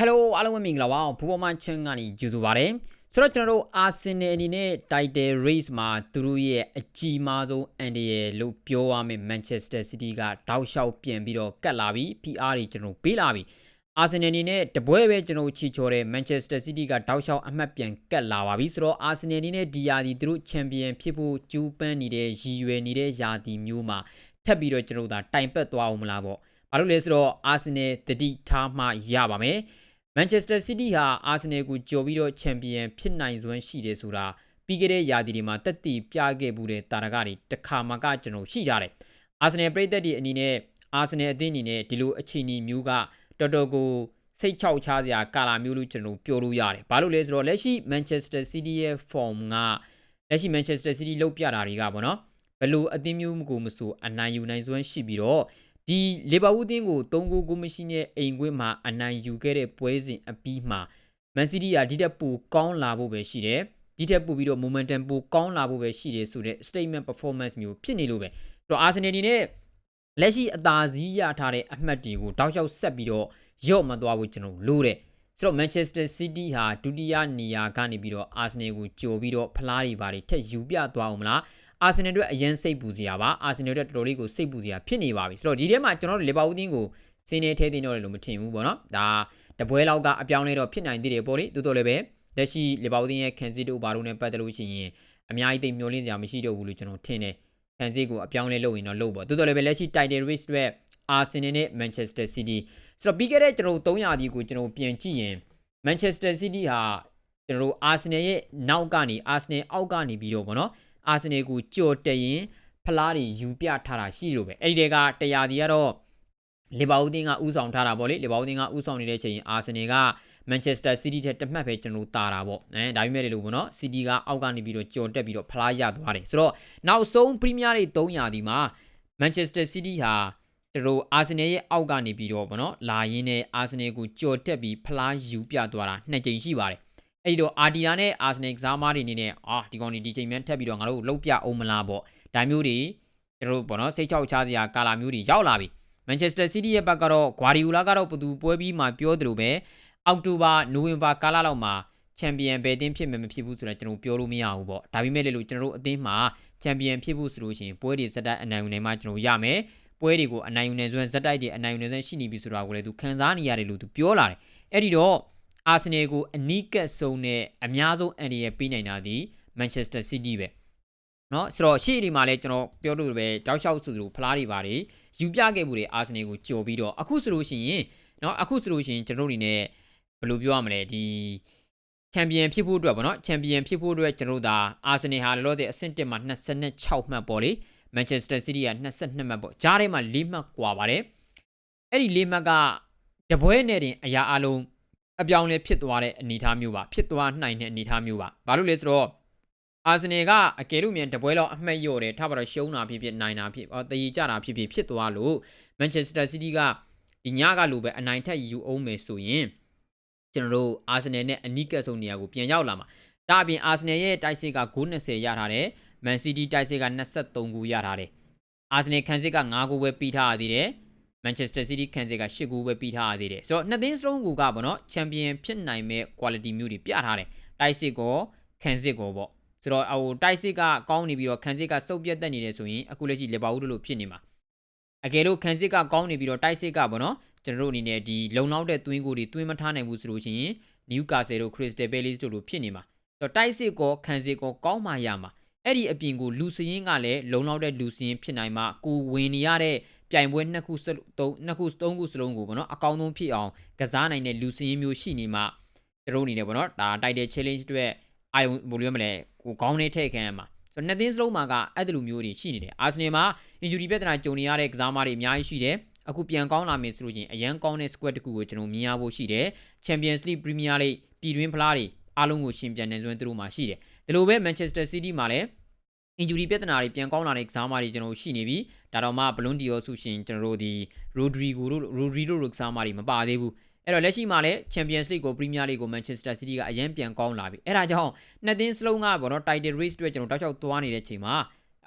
Hello အားလုံးပဲမင်္ဂလာပါဘူပေါ်မန်ချင်းကနေကြိုဆိုပါရစေဆိုတော့ကျွန်တော်တို့ Arsenal အနေနဲ့ Title Race မှာသူတို့ရဲ့အကြီးမားဆုံးအန်ဒီရဲ့လို့ပြောရမယ် Manchester City ကတောက်လျှောက်ပြန်ပြီးတော့ကတ်လာပြီ PR တွေကျွန်တော်ပေးလာပြီ Arsenal အနေနဲ့တပွဲပဲကျွန်တော်ချီချော်တဲ့ Manchester City ကတောက်လျှောက်အမှတ်ပြန်ကတ်လာပါပြီဆိုတော့ Arsenal အနေနဲ့ဒီယာဒီသူတို့ချန်ပီယံဖြစ်ဖို့ကြိုးပမ်းနေတဲ့ရည်ရွယ်နေတဲ့ယာဒီမျိုးမှာထပ်ပြီးတော့ကျွန်တော်တို့ဒါတိုင်ပတ်သွားအောင်မလားပေါ့ဘာလို့လဲဆိုတော့ Arsenal တတိထားမှရပါမယ် Manchester City ဟာ Arsenal ကိုကြော်ပြီးတော့ချန်ပီယံဖြစ်နိုင်စွမ်းရှိတယ်ဆိုတာပြီးခဲ့တဲ့ရာသီတွေမှာတက်တည်ပြခဲ့မှုတဲ့တာရကတွေတစ်ခါမှကကျွန်တော်ရှိကြတယ်။ Arsenal ပြည်သက်တွေအနေနဲ့ Arsenal အသင်းအနေနဲ့ဒီလိုအခြေအနေမျိုးကတော်တော်ကိုစိတ်ချောက်ချစရာကာလာမျိုးလို့ကျွန်တော်ပြောလို့ရတယ်။ဘာလို့လဲဆိုတော့လက်ရှိ Manchester City ရဲ့ form ကလက်ရှိ Manchester City လောက်ပြတာတွေကပေါ့နော်။ဘလို့အသင်းမျိုးကိုမဆိုအနိုင်ယူနိုင်စွမ်းရှိပြီးတော့ ဒီလီဗာပူးတင်းကို3ဂိုးကိုမရှိတဲ့အိမ်ခွင်းမှာအနိုင်ယူခဲ့တဲ့ပွဲစဉ်အပြီးမှာမန်စီးတီးကဒီတက်ပူကောင်းလာဖို့ပဲရှိတယ်ဒီတက်ပူပြီးတော့ momentum ပူကောင်းလာဖို့ပဲရှိတယ်ဆိုတဲ့ statement performance မျိုးဖြစ်နေလို့ပဲတော့ Arsenal ဒီနဲ့လက်ရှိအသာစီးရထားတဲ့အမှတ်တွေကိုတောက်လျှောက်ဆက်ပြီးတော့ရော့မသွားဘူးကျွန်တော်လို့တဲ့ဆိုတော့ Manchester City ဟာဒုတိယနေရာကနေပြီးတော့ Arsenal ကိုကြိုပြီးတော့ဖလားတွေပါတွေထက်ယူပြသွားအောင်မလား အာဆင်နယ်အတွက်အရင်စိတ်ပူစရာပါအာဆင်နယ်အတွက်တော်တော်လေးကိုစိတ်ပူစရာဖြစ်နေပါပြီဆိုတော့ဒီထဲမှာကျွန်တော်တို့လီဗာပူးတင်းကိုစင်းနေထဲသိနေတော့လည်းမထင်ဘူးပေါ့နော်ဒါတပွဲလောက်ကအပြောင်းလဲတော့ဖြစ်နိုင်သေးတယ်ပေါ့လေတိုးတော်လည်းပဲလက်ရှိလီဗာပူးတင်းရဲ့ခံစစ်တို့ဘာလို့နဲ့ပတ်သက်လို့ရှိရင်အများကြီးသိမျောလင်းစရာမရှိတော့ဘူးလို့ကျွန်တော်ထင်တယ်ခံစစ်ကိုအပြောင်းလဲလုပ်ရင်တော့လုပ်ပေါ့တိုးတော်လည်းပဲလက်ရှိ title race တွေအာဆင်နယ်နဲ့ Manchester City ဆိုတော့ပြီးခဲ့တဲ့ကျွန်တော်တို့300ဒီကိုကျွန်တော်ပြန်ကြည့်ရင် Manchester City ဟာကျွန်တော်တို့ Arsenal ရဲ့နောက်ကနေ Arsenal အောက်ကနေပြီးတော့ဗောနော် အာဆင်နယ်ကိုကြော်တက်ရင်ဖလားတွေယူပြထားတာရှိလို့ပဲအဲ့ဒီတည်းကတရားဒီကတော့လီဗာပူးတင်းကဥဆောင်ထားတာပေါ့လေလီဗာပူးတင်းကဥဆောင်နေတဲ့ချိန်အာဆင်နယ်ကမန်ချက်စတာစီးတီးထက်တမှတ်ပဲကျွန်တော်တာတာပေါ့အဲဒါပေမဲ့လို့ပေါ့နော်စီးတီးကအောက်ကနေပြီးတော့ကြော်တက်ပြီးတော့ဖလားရသွားတယ်ဆိုတော့နောက်ဆုံးပရီးမီးယားလိ300ဒီမှာမန်ချက်စတာစီးတီးဟာသူတို့အာဆင်နယ်ရဲ့အောက်ကနေပြီးတော့ပေါ့နော်လာရင်းနဲ့အာဆင်နယ်ကိုကြော်တက်ပြီးဖလားယူပြသွားတာနှစ်ကြိမ်ရှိပါတယ် အဲ့ဒီတော့အာဒီယာနဲ့အာဆနယ်ကစားမားတွေအနေနဲ့အာဒီကောင်ဒီဒီချိန်မှထပ်ပြီးတော့ငါတို့လှုပ်ပြအောင်မလားပေါ့ဒါမျိုးတွေကျွန်တော်တို့ပေါ့နော်စိတ်ချောက်ချစရာကာလာမျိုးတွေရောက်လာပြီမန်ချက်စတာစီးတီးရဲ့ဘက်ကတော့ဂွာဒီယိုလာကတော့ဘသူပွဲပြီးမှပြောသလိုပဲအောက်တိုဘာနိုဝင်ဘာကာလလောက်မှာချန်ပီယံဘယ်တင်းဖြစ်မယ်မဖြစ်ဘူးဆိုတော့ကျွန်တော်ပြောလို့မရဘူးပေါ့ဒါပေမဲ့လေလို့ကျွန်တော်တို့အသင်းမှာချန်ပီယံဖြစ်ဖို့ဆိုလို့ရှိရင်ပွဲတွေစက်တိုက်အနိုင်ယူနိုင်မှကျွန်တော်ရမယ်ပွဲတွေကိုအနိုင်ယူနိုင်စွမ်းဇက်တိုက်တွေအနိုင်ယူနိုင်စွမ်းရှိနေပြီဆိုတာကိုလည်းသူခံစားနေရတယ်လို့သူပြောလာတယ်အဲ့ဒီတော့ အာဆင်နယ်ကိုအနီးကပ်ဆုံးနဲ့အများဆုံးအန်ဒီရဲ့ပေးနိုင်တာဒီမန်ချက်စတာစီးတီးပဲเนาะဆိုတော့ရှေ့ဒီမှာလည်းကျွန်တော်ပြောလို့ပဲတောက်လျှောက်ဆိုသလိုဖလားတွေပါတယ်ယူပြခဲ့မှုတွေအာဆင်နယ်ကိုကြော်ပြီးတော့အခုဆိုလို့ရှိရင်เนาะအခုဆိုလို့ရှိရင်ကျွန်တော်တို့အနေနဲ့ဘယ်လိုပြောရမလဲဒီချန်ပီယံဖြစ်ဖို့အတွက်ပေါ့နော်ချန်ပီယံဖြစ်ဖို့အတွက်ကျွန်တော်တို့ဒါအာဆင်နယ်ဟာလောလောဆယ်အဆင့်1မှာ26မှတ်ပေါ့လေမန်ချက်စတာစီးတီးက22မှတ်ပေါ့ကြားထဲမှာ4မှတ်กว่าပါတယ်အဲ့ဒီ4မှတ်ကတပွဲနဲ့တင်အရာအလုံး အပြောင်းလဲဖြစ်သွားတဲ့အနေအထားမျိုးပါဖြစ်သွားနိုင်တဲ့အနေအထားမျိုးပါဘာလို့လဲဆိုတော့အာဆင်နယ်ကအကယ်လို့မြန်တပွဲလောက်အမှတ်ရော့တယ်ထားပါတော့ရှုံးတာဖြစ်ဖြစ်နိုင်တာဖြစ်အော်တည်ကြတာဖြစ်ဖြစ်ဖြစ်သွားလို့မန်ချက်စတာစီးတီးကဒီညကလိုပဲအနိုင်ထက်ယူအောင်မယ်ဆိုရင်ကျွန်တော်တို့အာဆင်နယ်နဲ့အနီးကပ်ဆုံးနေရာကိုပြန်ရောက်လာမှာဒါအပြင်အာဆင်နယ်ရဲ့တိုက်စစ်ကဂိုး20ရထားတယ်မန်စီးတီးတိုက်စစ်က23ဂိုးရထားတယ်အာဆင်နယ်ခံစစ်က9ဂိုးပဲပြီးထားရသေးတယ် မန်ချက်စတာစီးတီးခံစစ်က၈ဂိုးပဲပြီးထားရသေးတယ်ဆိုတော့နှစ်သင်းစလုံးကပေါ့နော်ချန်ပီယံဖြစ်နိုင်မဲ့ quality မျိုးတွေပြထားတယ်တိုက်စစ်ကောခံစစ်ကောပေါ့ဆိုတော့ဟိုတိုက်စစ်ကကောင်းနေပြီးတော့ခံစစ်ကစုပ်ပြတ်တက်နေတယ်ဆိုရင်အခုလက်ရှိလီဗာပူးတို့လိုဖြစ်နေမှာအကယ်လို့ခံစစ်ကကောင်းနေပြီးတော့တိုက်စစ်ကပေါ့နော်ကျွန်တော်တို့အနေနဲ့ဒီလုံလောက်တဲ့သွင်းကိုတွေသွင်းမထားနိုင်ဘူးဆိုလို့ရှိရင်နယူကာဆယ်တို့ခရစ္စတယ်ဘဲလီစ်တို့လိုဖြစ်နေမှာဆိုတော့တိုက်စစ်ကောခံစစ်ကောကောင်းမှရမှာအဲ့ဒီအပြင်ကိုလူစရင်ကလည်းလုံလောက်တဲ့လူစရင်ဖြစ်နိုင်မှာကိုဝင်နေရတဲ့ ပြိုင်ပွဲနှစ်ခုသုံးနှစ်ခုသုံးခုစလုံးကိုပေါ့နော်အကောင်းဆုံးဖြစ်အောင်ကစားနိုင်တဲ့လူစင်းမျိုးရှိနေမှတို့အနေနဲ့ပေါ့နော်ဒါ title challenge အတွက်အာယုံဘယ်လိုရမလဲကိုခေါင်းနဲ့ထည့်ခံရမှာဆိုတော့နှစ်သင်းစလုံးမှာကအဲ့ဒီလိုမျိုးတွေရှိနေတယ်အာဆင်နယ်မှာ injury ပြဿနာကြုံနေရတဲ့ကစားမတွေအများကြီးရှိတယ်အခုပြန်ကောင်းလာမယ်ဆိုလို့ချင်းအရန်ကောင်းတဲ့ squad တခုကိုကျွန်တော်မြင်ရဖို့ရှိတယ် Champions League Premier League ပြည်တွင်းဖလားတွေအားလုံးကိုရှင်ပြန်နေစွမ်းသူတို့မှာရှိတယ်ဒီလိုပဲ Manchester City မှာလည်း injury ပြဿနာတွေပြန်ကောင်းလာတဲ့ကစားမတွေကျွန်တော်ရှိနေပြီဒါတော့မှဘလွန်ဒီယောဆိုရှင်ကျွန်တော်တို့ဒီ Rodrigo တို့ Rodrigo တို့ကစားမတွေမပါသေးဘူးအဲ့တော့လက်ရှိမှာလည်း Champions League ကို Premier League ကို Manchester City ကအရင်ပြန်ကောင်းလာပြီအဲ့ဒါကြောင့်နှစ်သင်းစလုံးကပေါ့နော် Title Race တွေကျွန်တော်တောက်ချောက်သွားနေတဲ့ချိန်မှာ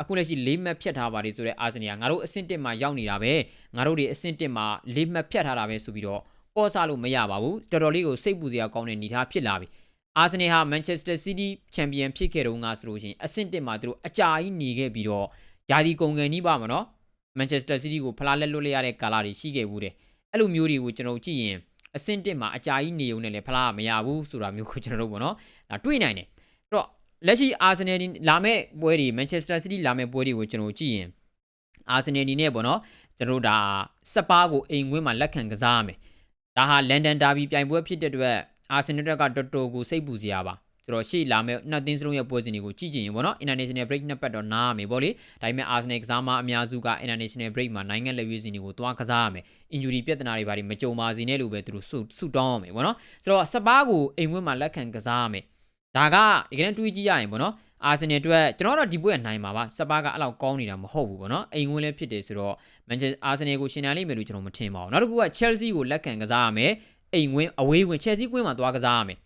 အခုလက်ရှိ၄မှတ်ဖြတ်ထားပါတယ်ဆိုတော့အာဆင်နယ်ကငါတို့အဆင့်1မှာရောက်နေတာပဲငါတို့တွေအဆင့်1မှာ၄မှတ်ဖြတ်ထားတာပဲဆိုပြီးတော့ပေါ့ဆလို့မရပါဘူးတော်တော်လေးကိုစိတ်ပူစရာကောင်းတဲ့အနေအထားဖြစ်လာပြီ အာဆင်နယ်ဟာမန်ချက်စတာစီးတီးချန်ပီယံဖြစ်ခဲ့တော့ငါဆိုလို့ရှိရင်အဆင့်1မှာသူတို့အကြာကြီးနေခဲ့ပြီးတော့ယာဒီကုန်ကန်ကြီးပါမနော်မန်ချက်စတာစီးတီးကိုဖလားလက်လွတ်လိုက်ရတဲ့ကာလာတွေရှိခဲ့ဘူးတဲ့အဲ့လိုမျိုးတွေကိုကျွန်တော်ကြည့်ရင်အဆင့်1မှာအကြာကြီးနေုံနဲ့လည်းဖလားမရဘူးဆိုတာမျိုးကိုကျွန်တော်တို့ပေါ့နော်ဒါတွေးနိုင်တယ်အဲ့တော့လက်ရှိအာဆင်နယ်လာမဲ့ပွဲတွေမန်ချက်စတာစီးတီးလာမဲ့ပွဲတွေကိုကျွန်တော်ကြည့်ရင်အာဆင်နယ်ဒီနဲ့ပေါ့နော်ကျွန်တော်တို့ဒါစပါးကိုအိမ်ဝင်းမှာလက်ခံကစားရမယ်ဒါဟာလန်ဒန်ဒါဘီပြိုင်ပွဲဖြစ်တဲ့အတွက် အာဆင်နယ်ကတော်တော်ကိုစိတ်ပူစရာပါဆိုတော့ရှေ့လာမဲ့နှစ်သင်းစလုံးရဲ့ပွဲစဉ်တွေကိုကြည့်ကြည့်ရင်ပေါ့နော် international break နှစ်ပတ်တော့နားရမယ်ပေါ့လေဒါပေမဲ့ Arsenal ကစားမအများစုက international break မှာနိုင်ငံလက်ရွေးစင်တွေကိုတွားကစားရမယ် injury ပြဿနာတွေဘာတွေမကြုံပါစေနဲ့လို့ပဲသူတို့ဆုတောင်းရမယ်ပေါ့နော်ဆိုတော့စပါးကိုအိမ်ဝင်းမှာလက်ခံကစားရမယ်ဒါကဒီကနေ့တွေးကြည့်ရရင်ပေါ့နော်အာဆင်နယ်အတွက်ကျွန်တော်တို့ဒီပွဲနိုင်မှာပါစပါးကအဲ့လောက်ကောင်းနေတာမဟုတ်ဘူးပေါ့နော်အိမ်ဝင်လည်းဖြစ်တယ်ဆိုတော့မန်ချက်အာဆင်နယ်ကိုရှင်နိုင်လိမ့်မယ်လို့ကျွန်တော်မထင်ပါဘူးနောက်တစ်ခုက Chelsea ကိုလက်ခံကစားရမယ် အိမ်ဝင်အဝေးဝင် Chelsea ကွင်းမှာသွားကစားရမယ်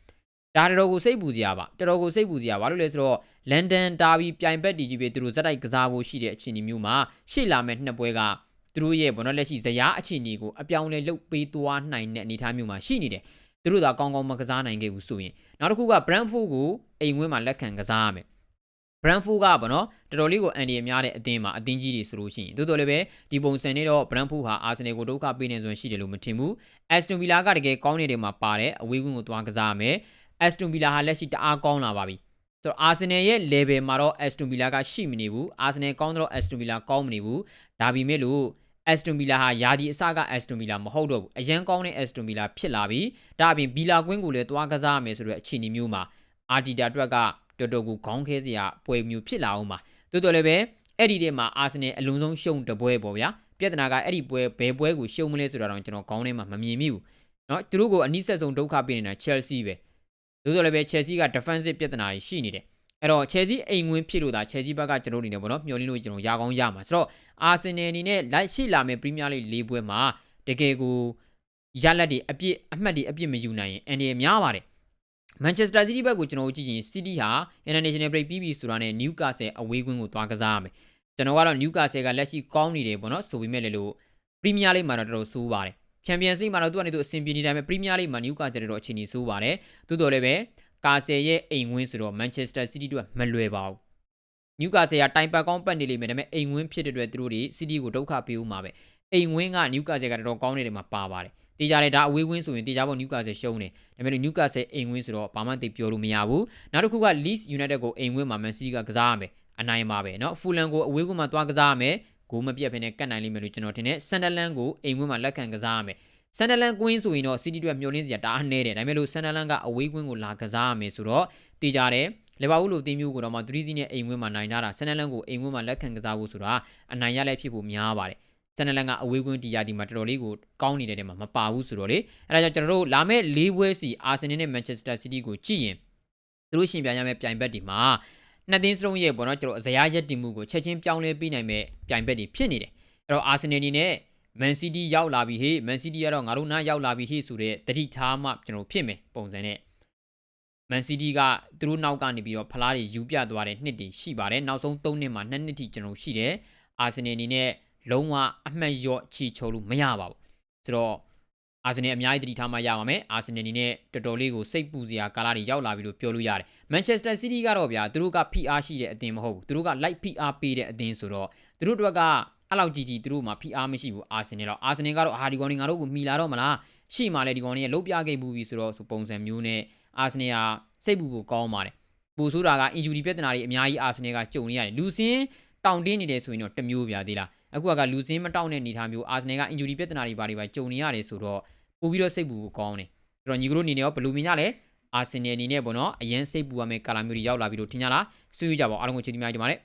ဒါတော်တော်ကိုစိတ်ပူစရာပါတော်တော်ကိုစိတ်ပူစရာဘာလို့လဲဆိုတော့လန်ဒန်ဒါဘီပြိုင်ဘက်တီကြီးပဲသူတို့ဇက်တိုက်ကစားဖို့ရှိတဲ့အခြေအနေမျိုးမှာရှေ့လာမဲ့နှစ်ပွဲကသူတို့ရဲ့ဘောနော်လက်ရှိဇယားအခြေအနေကိုအပြောင်းလဲလုပ်ပေးသွားနိုင်တဲ့အနေအထားမျိုးမှာရှိနေတယ်သူတို့သာကောင်းကောင်းမကစားနိုင်ခဲ့ဘူးဆိုရင်နောက်တစ်ခုက Brentford ကိုအိမ်ဝင်းမှာလက်ခံကစားရမယ် Brentford ကပေါ့နော်တော်တော်လေးကိုအန်ဒီရများတဲ့အသင်းမှာအသင်းကြီးတွေဆိုလို့ရှိရင်တိုးတော်လည်းပဲဒီပုံစံနဲ့တော့ Brentford ဟာ Arsenal ကိုဒုက္ခပေးနေဆိုရင်ရှိတယ်လို့မထင်ဘူး Aston Villa ကတကယ်ကောင်းနေတဲ့မှာပါတယ်အဝေးဝင်းကိုသွားကစားရမယ် Aston Villa ဟာလက်ရှိတအားကောင်းလာပါပြီဆိုတော့ Arsenal ရဲ့ level မှာတော့ Aston Villa ကရှိမနေဘူး Arsenal ကောင်းတော့ Aston Villa ကောင်းမနေဘူးဒါပေမဲ့လို့ Aston Villa ဟာယာဒီအစက Aston Villa မဟုတ်တော့ဘူးအရန်ကောင်းတဲ့ Aston Villa ဖြစ်လာပြီဒါအပြင် Villa ကွင်းကိုလည်းသွားကစားရမယ်ဆိုတဲ့အခြေအနေမျိုးမှာ Arteta အတွက်က တော်တော်ကိုခေါင်းခဲစရာပွဲမျိုးဖြစ်လာအောင်ပါတိုးတော်လည်းပဲအဲ့ဒီထဲမှာ Arsenal အလုံးစုံရှုံတပွဲပေါ့ဗျာပြဿနာကအဲ့ဒီပွဲဘယ်ပွဲကိုရှုံမလဲဆိုတာတော့ကျွန်တော်ခေါင်းထဲမှာမမြင်မိဘူးเนาะသူတို့ကိုအနည်းဆက်ဆုံးဒုက္ခပေးနေတာ Chelsea ပဲတိုးတော်လည်းပဲ Chelsea က defensive ပြဿနာတွေရှိနေတယ်အဲ့တော့ Chelsea အိမ်ဝင်ဖြစ်လို့ဒါ Chelsea ဘက်ကကျွန်တော်အနေနဲ့ပေါ့နော်မျှော်လင့်လို့ကျွန်တော်ရကောင်းရမှာဆိုတော့ Arsenal အနေနဲ့လိုက်ရှိလာမယ့် Premier League ၄ပွဲမှာတကယ်ကိုရလက်တွေအပြစ်အမှတ်တွေအပြစ်မယူနိုင်ရင်အန်ဒီရများပါတယ် မန်ချက်စတာစီးတီးဘက်ကိုကျွန်တော်တို့ကြည့်ရင်စီးတီးဟာ International Break ပြီးပြီဆိုတာနဲ့ Newcastle အဝေးကွင်းကိုသွားကစားရမယ်ကျွန်တော်ကတော့ Newcastle ကလက်ရှိကောင်းနေတယ်ပေါ့နော်ဆိုပေမဲ့လည်းလို့ Premier League မှာတော့တော်တော်ဆိုးပါတယ် Champions League မှာတော့သူကနေသူအဆင်ပြေနေတယ်ပဲ Premier League မှာ Newcastle တော့အခြေအနေဆိုးပါတယ်သို့တော်လည်းပဲကာဆယ်ရဲ့အိမ်ဝင်းဆိုတော့ Manchester City တို့ကမလွယ်ပါဘူးနျူကာဆယ်ကတိုင်ပတ်ကောင်းပတ်နေလိမ့်မယ်ဒါပေမဲ့အိမ်ဝင်းဖြစ်တဲ့အတွက်သူတို့တွေ City ကိုဒုက္ခပေးဦးမှာပဲအိမ်ဝင်းကနျူကာဆယ်ကတော်တော်ကောင်းနေတယ်မှာပါပါတယ် တေးကြတယ်ဒါအဝေးဝင်းဆိုရင်တေးကြဖို့နျူကာဆယ်ရှုံးတယ်ဒါပေမဲ့နျူကာဆယ်အိမ်ဝင်းဆိုတော့ဘာမှသိပြောလို့မရဘူးနောက်တစ်ခုက Leeds United ကိုအိမ်ဝင်းမှာ Man City ကကစားရမယ်အနိုင်ပါပဲเนาะဖူလန်ကိုအဝေးကွင်းမှာသွားကစားရမယ်ဂိုးမပြတ်ဖ ೇನೆ ကတ်နိုင်လိမ့်မယ်လို့ကျွန်တော်ထင်တယ်ဆန်ဒလန်ကိုအိမ်ဝင်းမှာလက်ခံကစားရမယ်ဆန်ဒလန်ကွင်းဆိုရင်တော့ City တို့မျှော်လင့်စရာတအားနေတယ်ဒါပေမဲ့လို့ဆန်ဒလန်ကအဝေးကွင်းကိုလာကစားရမယ်ဆိုတော့တေးကြတယ်လီဗာပူးလိုတင်းမျိုးကိုတော့မှ3စီးနဲ့အိမ်ဝင်းမှာနိုင်ကြတာဆန်နလန်ကိုအိမ်ဝင်းမှာလက်ခံကစားဖို့ဆိုတာအနိုင်ရလည်းဖြစ်ဖို့များပါတယ် ဆန်နလန်ကအဝေးကွင်းတီယာဒီမှာတော်တော်လေးကိုကောင်းနေတဲ့တဲမှာမပါဘူးဆိုတော့လေအဲဒါကြောင့်ကျွန်တော်တို့လာမဲ့၄ဘွဲစီအာဆင်နယ်နဲ့မန်ချက်စတာစီးတီးကိုကြည့်ရင်သူတို့ရှင်ပြိုင်ရမယ့်ပြိုင်ဘက်တွေမှာနှစ်သင်းစလုံးရဲ့ပေါ့နော်ကျွန်တော်အစရာရက်တင်မှုကိုချက်ချင်းပြောင်းလဲပေးနိုင်မဲ့ပြိုင်ဘက်တွေဖြစ်နေတယ်အဲ့တော့အာဆင်နယ်အနေနဲ့မန်စီးတီးရောက်လာပြီဟေးမန်စီးတီးကတော့ငါတို့နားရောက်လာပြီဟေးဆိုတဲ့တတိထားမှကျွန်တော်ဖြစ်မယ်ပုံစံနဲ့မန်စီးတီးကသူတို့နောက်ကနေပြီးတော့ဖလားတွေယူပြသွားတဲ့နှစ်တွေရှိပါတယ်နောက်ဆုံး3နှစ်မှာ2နှစ်ထိကျွန်တော်ရှိတယ်အာဆင်နယ်အနေနဲ့ လုံးဝအမှတ်လျော့ချီချိုးလို့မရပါဘူးဆိုတော့အာဆင်နယ်အများကြီးတတိထားမှရပါမယ်အာဆင်နယ်အနေနဲ့တော်တော်လေးကိုစိတ်ပူစရာကာလတွေရောက်လာပြီလို့ပြောလို့ရတယ်မန်ချက်စတာစီးတီးကတော့ဗျာသူတို့က PR ရှိတဲ့အသင်းမဟုတ်ဘူးသူတို့က light PR ပေးတဲ့အသင်းဆိုတော့သူတို့တို့ကအဲ့လောက်ကြီးကြီးသူတို့မှာ PR မရှိဘူးအာဆင်နယ်တော့အာဆင်နယ်ကတော့အာဒီကောနေငါတို့ကိုမှီလာတော့မလားရှိမှလည်းဒီကောင်လေးလှုပ်ပြခဲ့ဘူးပြီဆိုတော့ဆိုပုံစံမျိုးနဲ့အာဆင်နယ်ကစိတ်ပူဖို့ကောင်းပါတယ်ပူဆိုတာက injury ပြဿနာတွေအများကြီးအာဆင်နယ်ကကြုံနေရတယ်လူစင်းတောင်တင်းနေတယ်ဆိုရင်တော့တမျိုးပြသေးလား အခုကလူစင်းမတောက်တဲ့အနေအထားမျိုးအာဆင်နယ်က injury ပြဿနာတွေဘာတွေပါကြုံနေရတယ်ဆိုတော့ပို့ပြီးတော့စိတ်ပူဖို့ကောင်းတယ်ဆိုတော့ညီကတို့အနေနဲ့ရောဘယ်လိုမြင်ကြလဲအာဆင်နယ်အနေနဲ့ပေါ့နော်အရင်စိတ်ပူရမယ့်ကာလာမျိုးတွေရောက်လာပြီလို့ထင်ကြလားဆွေးနွေးကြပါဦးအားလုံးကိုချစ်တင်များကြပါမယ်